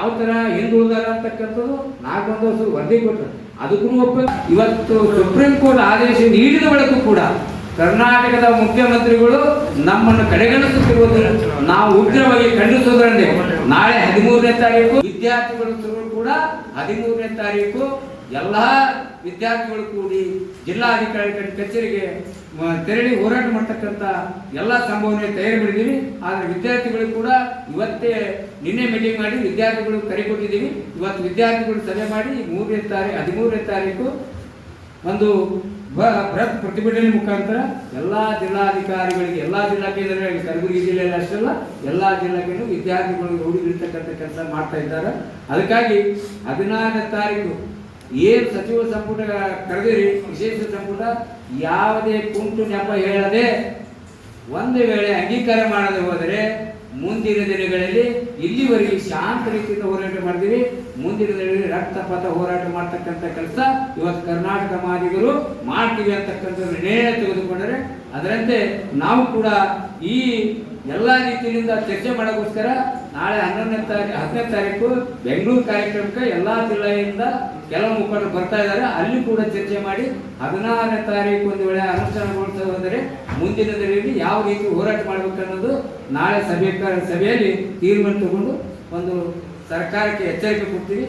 ಯಾವ ತರ ಹಿಂದುಳಿದಾರ ಅಂತಕ್ಕಂಥದ್ದು ನಾಲ್ಕೊಂದು ವರ್ಷ ವರದಿ ಕೊಟ್ಟರು ಅದಕ್ಕೂ ಒಪ್ಪ ಇವತ್ತು ಸುಪ್ರೀಂ ಕೋರ್ಟ್ ಆದೇಶ ನೀಡಿದ ಬಳಿಕ ಕೂಡ ಕರ್ನಾಟಕದ ಮುಖ್ಯಮಂತ್ರಿಗಳು ನಮ್ಮನ್ನು ಕಡೆಗಣಿಸುತ್ತಿರುವುದು ನಾವು ಉಗ್ರವಾಗಿ ಖಂಡಿಸುವುದರಲ್ಲಿ ನಾಳೆ ಹದಿಮೂರನೇ ತಾರೀಕು ವಿದ್ಯಾರ್ಥಿಗಳು ಕೂಡ ಹದಿಮೂರನೇ ತಾರೀಕು. ಎಲ್ಲ ವಿದ್ಯಾರ್ಥಿಗಳು ಕೂಡಿ ಜಿಲ್ಲಾಧಿಕಾರಿ ಕಚೇರಿಗೆ ತೆರಳಿ ಹೋರಾಟ ಮಾಡ್ತಕ್ಕಂಥ ಎಲ್ಲ ಸಂಭವನೆ ತಯಾರಿ ಮಾಡಿದ್ದೀವಿ ಆದರೆ ವಿದ್ಯಾರ್ಥಿಗಳು ಕೂಡ ಇವತ್ತೇ ನಿನ್ನೆ ಮೀಟಿಂಗ್ ಮಾಡಿ ವಿದ್ಯಾರ್ಥಿಗಳು ಕರೆ ಕೊಟ್ಟಿದ್ದೀವಿ. ಇವತ್ತು ವಿದ್ಯಾರ್ಥಿಗಳು ಸಭೆ ಮಾಡಿ ಮೂರನೇ ತಾರೀಕು ಹದಿಮೂರನೇ ತಾರೀಕು ಒಂದು ಬೃಹತ್ ಪ್ರತಿಭಟನೆ ಮುಖಾಂತರ ಎಲ್ಲ ಜಿಲ್ಲಾಧಿಕಾರಿಗಳಿಗೆ, ಎಲ್ಲ ಜಿಲ್ಲಾ ಕೇಂದ್ರಗಳಿಗೆ ಕಲಬುರಗಿ ಜಿಲ್ಲೆಯಲ್ಲಿ ಅಷ್ಟಲ್ಲ, ಎಲ್ಲ ಜಿಲ್ಲಾ ಕೇಂದ್ರ ವಿದ್ಯಾರ್ಥಿಗಳು ರೂಢಿಗಿರ್ತಕ್ಕಂಥ ಕೆಲಸ ಮಾಡ್ತಾ ಇದ್ದಾರೆ. ಅದಕ್ಕಾಗಿ ಹದಿನಾರನೇ ತಾರೀಕು ಏನು ಸಚಿವ ಸಂಪುಟ ಕರೆದಿರಿ, ವಿಶೇಷ ಸಂಪುಟ, ಯಾವುದೇ ಕುಂಟು ನೆಪ ಹೇಳದೆ, ಒಂದು ವೇಳೆ ಅಂಗೀಕಾರ ಮಾಡದೆ ಹೋದರೆ, ಮುಂದಿನ ದಿನಗಳಲ್ಲಿ ಇಲ್ಲಿವರೆಗೆ ಶಾಂತ ರೀತಿಯಿಂದ ಹೋರಾಟ ಮಾಡಿದಿರಿ ಮುಂದಿನ ದಿನಗಳಲ್ಲಿ ರಕ್ತಪಾತ ಹೋರಾಟ ಮಾಡ್ತಕ್ಕಂಥ ಕೆಲಸ ಇವತ್ತು ಕರ್ನಾಟಕ ಮಾದಿಗರು ಮಾಡ್ತೀವಿ ಅಂತಕ್ಕಂಥ ನಿರ್ಣಯ ತೆಗೆದುಕೊಂಡರೆ, ಅದರಂತೆ ನಾವು ಕೂಡ ಈ ಎಲ್ಲ ರೀತಿಯಿಂದ ಚರ್ಚೆ ಮಾಡೋಕ್ಕೋಸ್ಕರ ನಾಳೆ ಹನ್ನೊಂದನೇ ತಾರೀಕು ಹತ್ತನೇ ತಾರೀಕು ಬೆಂಗಳೂರು ಕಾರ್ಯಕ್ರಮಕ್ಕೆ ಎಲ್ಲ ಜಿಲ್ಲೆಯಿಂದ ಕೆಲವು ಮುಖಂಡರು ಬರ್ತಾ ಇದ್ದಾರೆ. ಅಲ್ಲಿ ಕೂಡ ಚರ್ಚೆ ಮಾಡಿ ಹದಿನಾರನೇ ತಾರೀಕು ಒಂದು ವೇಳೆ ಅನುಷ್ಠಾನಗೊಳಿಸ ಹೋದರೆ ಮುಂದಿನ ದಿನದಲ್ಲಿ ಯಾವ ರೀತಿ ಹೋರಾಟ ಮಾಡಬೇಕನ್ನೋದು ನಾಳೆ ಸಭೆ, ಸಭೆಯಲ್ಲಿ ತೀರ್ಮಾನ ತಗೊಂಡು ಒಂದು ಸರ್ಕಾರಕ್ಕೆ ಎಚ್ಚರಿಕೆ ಕೊಡ್ತೀವಿ.